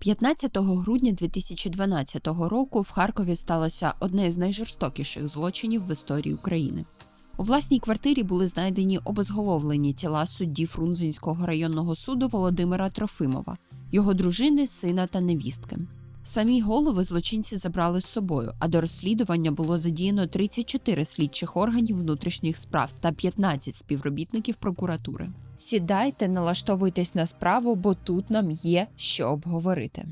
15 грудня 2012 року в Харкові сталося одне з найжорстокіших злочинів в історії України. У власній квартирі були знайдені обезголовлені тіла судді Фрунзенського районного суду Володимира Трофимова, його дружини, сина та невістки. Самі голови злочинці забрали з собою, а до розслідування було задіяно 34 слідчих органів внутрішніх справ та 15 співробітників прокуратури. Сідайте, налаштовуйтесь на справу, бо тут нам є що обговорити.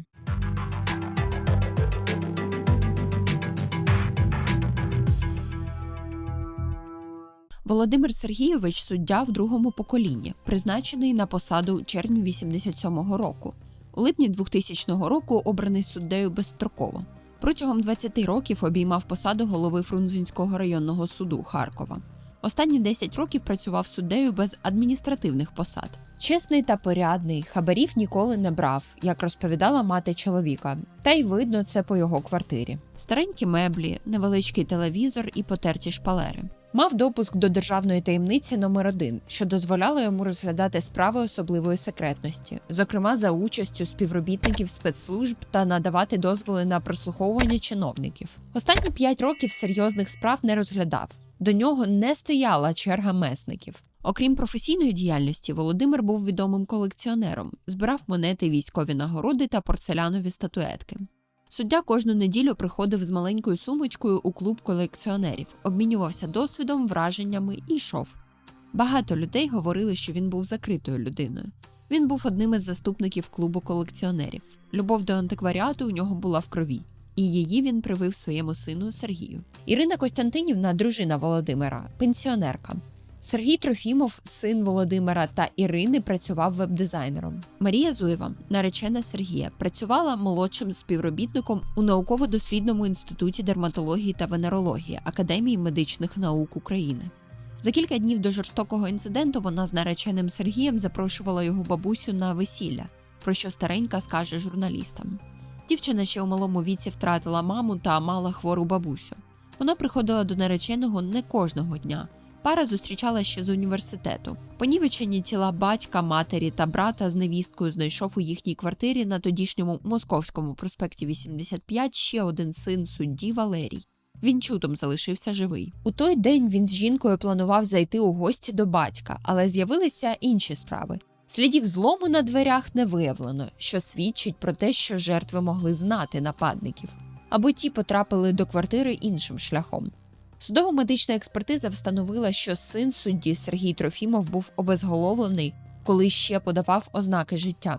Володимир Сергійович суддя в другому поколінні, призначений на посаду у червні 87-го року. У липні 2000 року обраний суддею безстроково. Протягом 20 років обіймав посаду голови Фрунзенського районного суду Харкова. Останні 10 років працював суддею без адміністративних посад. Чесний та порядний, хабарів ніколи не брав, як розповідала мати чоловіка, та й видно це по його квартирі. Старенькі меблі, невеличкий телевізор і потерті шпалери. Мав допуск до державної таємниці номер 1 що дозволяло йому розглядати справи особливої секретності, зокрема за участю співробітників спецслужб та надавати дозволи на прослуховування чиновників. Останні 5 років серйозних справ не розглядав. До нього не стояла черга месників. Окрім професійної діяльності, Володимир був відомим колекціонером, збирав монети, військові нагороди та порцелянові статуетки. Суддя кожну неділю приходив з маленькою сумочкою у клуб колекціонерів, обмінювався досвідом, враженнями і йшов. Багато людей говорили, що він був закритою людиною. Він був одним із заступників клубу колекціонерів. Любов до антикваріату у нього була в крові, і її він привив своєму сину Сергію. Ірина Костянтинівна, дружина Володимира, пенсіонерка. Сергій Трофімов, син Володимира та Ірини, працював веб-дизайнером. Марія Зуєва, наречена Сергія, працювала молодшим співробітником у науково-дослідному інституті дерматології та венерології Академії медичних наук України. За кілька днів до жорстокого інциденту вона з нареченим Сергієм запрошувала його бабусю на весілля, про що старенька скаже журналістам. Дівчина ще у малому віці втратила маму та мала хвору бабусю. Вона приходила до нареченого не кожного дня. Пара зустрічала ще з університету. Понівечені тіла батька, матері та брата з невісткою знайшов у їхній квартирі на тодішньому московському проспекті 85 ще один син судді Валерій. Він чудом залишився живий. У той день він з жінкою планував зайти у гості до батька, але з'явилися інші справи. Слідів злому на дверях не виявлено, що свідчить про те, що жертви могли знати нападників, або ті потрапили до квартири іншим шляхом. Судово-медична експертиза встановила, що син судді Сергій Трофімов був обезголовлений, коли ще подавав ознаки життя,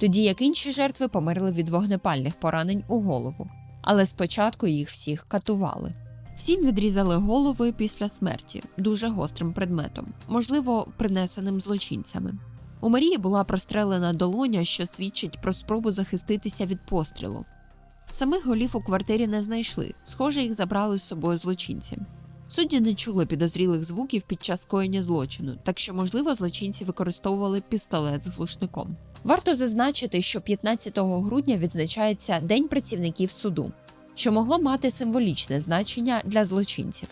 тоді як інші жертви померли від вогнепальних поранень у голову. Але спочатку їх всіх катували. Всім відрізали голови після смерті дуже гострим предметом, можливо, принесеним злочинцями. У Марії була прострелена долоня, що свідчить про спробу захиститися від пострілу. Самих голів у квартирі не знайшли, схоже, їх забрали з собою злочинці. Судді не чули підозрілих звуків під час коєння злочину, так що, можливо, злочинці використовували пістолет з глушником. Варто зазначити, що 15 грудня відзначається День працівників суду, що могло мати символічне значення для злочинців.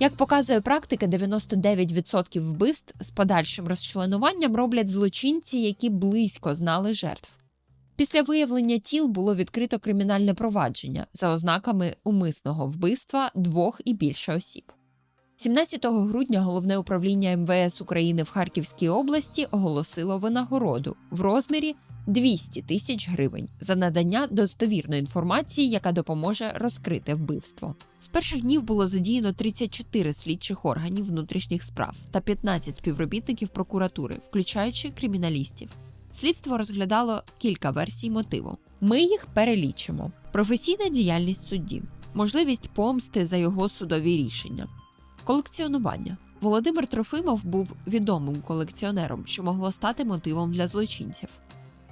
Як показує практика, 99% вбивств з подальшим розчленуванням роблять злочинці, які близько знали жертв. Після виявлення тіл було відкрито кримінальне провадження за ознаками умисного вбивства двох і більше осіб. 17 грудня головне управління МВС України в Харківській області оголосило винагороду в розмірі 200 тисяч гривень за надання достовірної інформації, яка допоможе розкрити вбивство. З перших днів було задіяно 34 слідчих органів внутрішніх справ та 15 співробітників прокуратури, включаючи криміналістів. Слідство розглядало кілька версій мотиву. Ми їх перелічимо: професійна діяльність судді, можливість помсти за його судові рішення, колекціонування. Володимир Трофимов був відомим колекціонером, що могло стати мотивом для злочинців.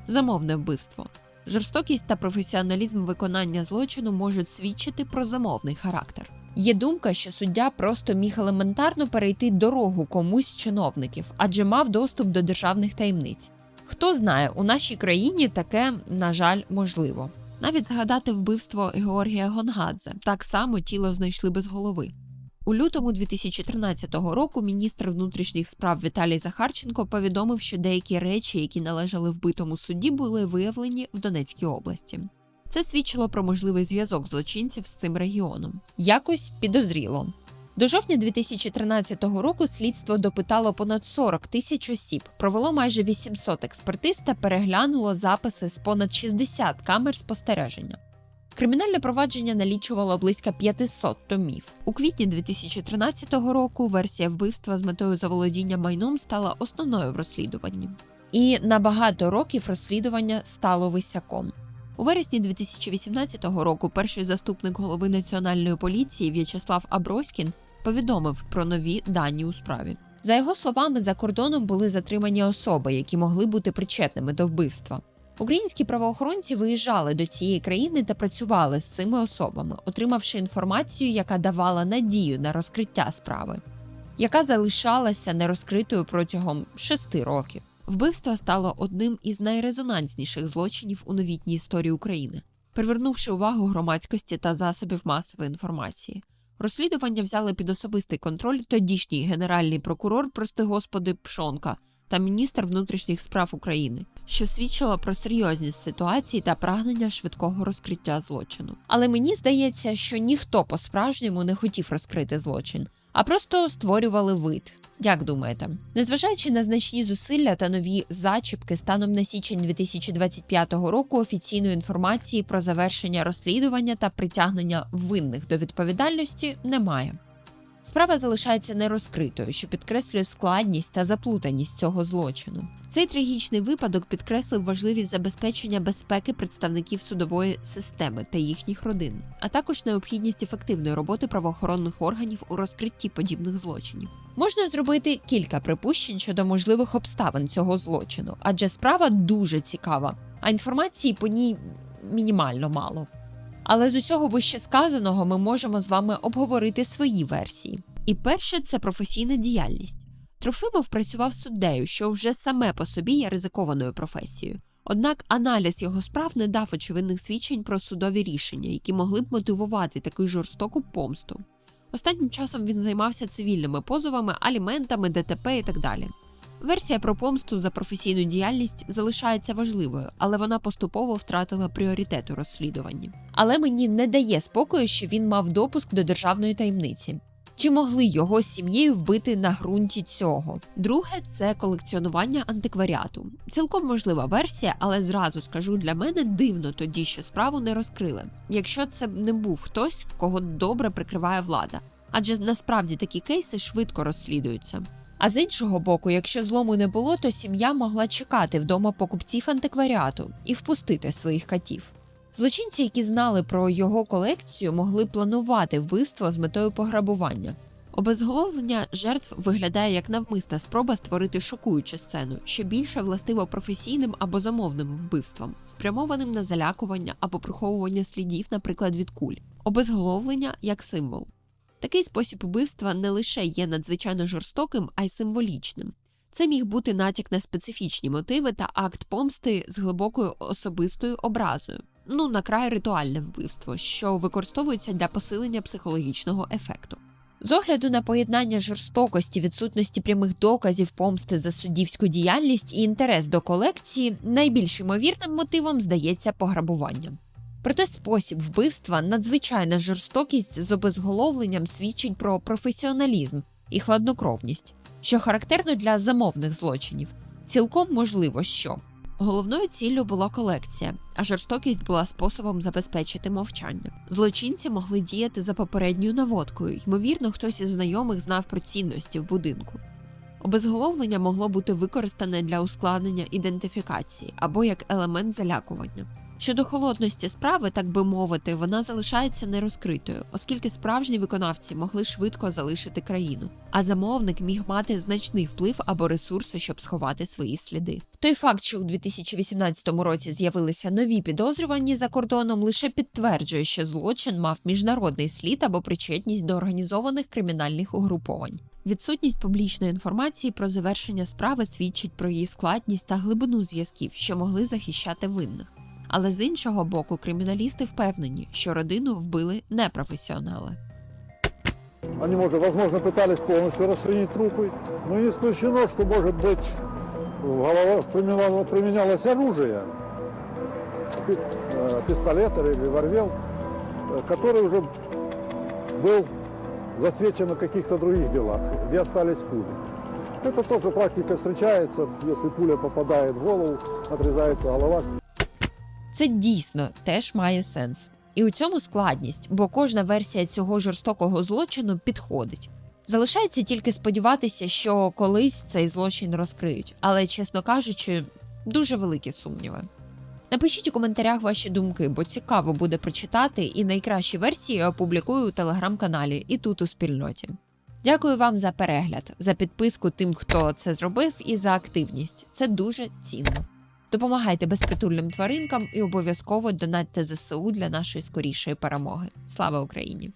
Замовне вбивство. Жорстокість та професіоналізм виконання злочину можуть свідчити про замовний характер. Є думка, що суддя просто міг елементарно перейти дорогу комусь з чиновників, адже мав доступ до державних таємниць. Хто знає, у нашій країні таке, на жаль, можливо. Навіть згадати вбивство Георгія Гонгадзе так само тіло знайшли без голови. У лютому 2013 року міністр внутрішніх справ Віталій Захарченко повідомив, що деякі речі, які належали вбитому судді, були виявлені в Донецькій області. Це свідчило про можливий зв'язок злочинців з цим регіоном. Якось підозріло. До жовтня 2013 року слідство допитало понад 40 тисяч осіб, провело майже 800 експертиз та переглянуло записи з понад 60 камер спостереження. Кримінальне провадження налічувало близько 500 томів. У квітні 2013 року версія вбивства з метою заволодіння майном стала основною в розслідуванні. І на багато років розслідування стало висяком. У вересні 2018 року перший заступник голови національної поліції В'ячеслав Аброськін повідомив про нові дані у справі. За його словами, за кордоном були затримані особи, які могли бути причетними до вбивства. Українські правоохоронці виїжджали до цієї країни та працювали з цими особами, отримавши інформацію, яка давала надію на розкриття справи, яка залишалася нерозкритою протягом шести років. Вбивство стало одним із найрезонансніших злочинів у новітній історії України, привернувши увагу громадськості та засобів масової інформації. Розслідування взяли під особистий контроль тодішній генеральний прокурор, прости господи, Пшонка та міністр внутрішніх справ України, що свідчило про серйозність ситуації та прагнення швидкого розкриття злочину. Але мені здається, що ніхто по-справжньому не хотів розкрити злочин, а просто створювали вид. Як думаєте, незважаючи на значні зусилля та нові зачіпки, станом на січень 2025 року офіційної інформації про завершення розслідування та притягнення винних до відповідальності немає. Справа залишається нерозкритою, що підкреслює складність та заплутаність цього злочину. Цей трагічний випадок підкреслив важливість забезпечення безпеки представників судової системи та їхніх родин, а також необхідність ефективної роботи правоохоронних органів у розкритті подібних злочинів. Можна зробити кілька припущень щодо можливих обставин цього злочину, адже справа дуже цікава, а інформації по ній мінімально мало. Але з усього вище сказаного ми можемо з вами обговорити свої версії. І перше це професійна діяльність. Трофимов працював суддею, що вже саме по собі є ризикованою професією. Однак аналіз його справ не дав очевидних свідчень про судові рішення, які могли б мотивувати таку жорстоку помсту. Останнім часом він займався цивільними позовами, аліментами, ДТП і так далі. Версія про помсту за професійну діяльність залишається важливою, але вона поступово втратила пріоритет у розслідуванні. Але мені не дає спокою, що він мав допуск до державної таємниці. Чи могли його з сім'єю вбити на ґрунті цього? Друге це колекціонування антикваріату. Цілком можлива версія, але зразу скажу для мене дивно тоді, що справу не розкрили. Якщо це не був хтось, кого добре прикриває влада, адже насправді такі кейси швидко розслідуються. А з іншого боку, якщо злому не було, то сім'я могла чекати вдома покупців антикваріату і впустити своїх катів. Злочинці, які знали про його колекцію, могли планувати вбивство з метою пограбування. Обезголовлення жертв виглядає як навмисна спроба створити шокуючу сцену, що більше властиво професійним або замовним вбивствам, спрямованим на залякування або приховування слідів, наприклад, від куль, обезголовлення як символ. Такий спосіб убивства не лише є надзвичайно жорстоким, а й символічним. Це міг бути натяк на специфічні мотиви та акт помсти з глибокою особистою образою, ну на край ритуальне вбивство, що використовується для посилення психологічного ефекту. З огляду на поєднання жорстокості, відсутності прямих доказів помсти за суддівську діяльність і інтерес до колекції, найбільш ймовірним мотивом здається пограбування. Проте спосіб вбивства, надзвичайна жорстокість з обезголовленням свідчить про професіоналізм і хладнокровність, що характерно для замовних злочинів. Цілком можливо, що головною ціллю була колекція, а жорстокість була способом забезпечити мовчання. Злочинці могли діяти за попередньою наводкою. Ймовірно, хтось із знайомих знав про цінності в будинку. Обезголовлення могло бути використане для ускладнення ідентифікації або як елемент залякування. Щодо холодності справи, так би мовити, вона залишається нерозкритою, оскільки справжні виконавці могли швидко залишити країну, а замовник міг мати значний вплив або ресурси, щоб сховати свої сліди. Той факт, що у 2018 році з'явилися нові підозрювані за кордоном, лише підтверджує, що злочин мав міжнародний слід або причетність до організованих кримінальних угруповань. Відсутність публічної інформації про завершення справи свідчить про її складність та глибину зв'язків, що могли захищати винних. Але з іншого боку, криміналісти впевнені, що родину вбили непрофесіонали. Они, может, возможно, пытались полностью расчленить трупы, но не исключено, что, может быть, в головах применяло- применялось оружие, пи- э, пистолет или револьвер, э, который уже был засвечен на каких-то других делах, где остались пули. Это тоже практика встречается, если пуля попадает в голову, отрезается голова, це дійсно теж має сенс. І у цьому складність, бо кожна версія цього жорстокого злочину підходить. Залишається тільки сподіватися, що колись цей злочин розкриють, але, чесно кажучи, дуже великі сумніви. Напишіть у коментарях ваші думки, бо цікаво буде прочитати, і найкращі версії опублікую у телеграм-каналі і тут у спільноті. Дякую вам за перегляд, за підписку тим, хто це зробив, і за активність. Це дуже цінно. Допомагайте безпритульним тваринкам і обов'язково донатьте ЗСУ для нашої скорішої перемоги. Слава Україні!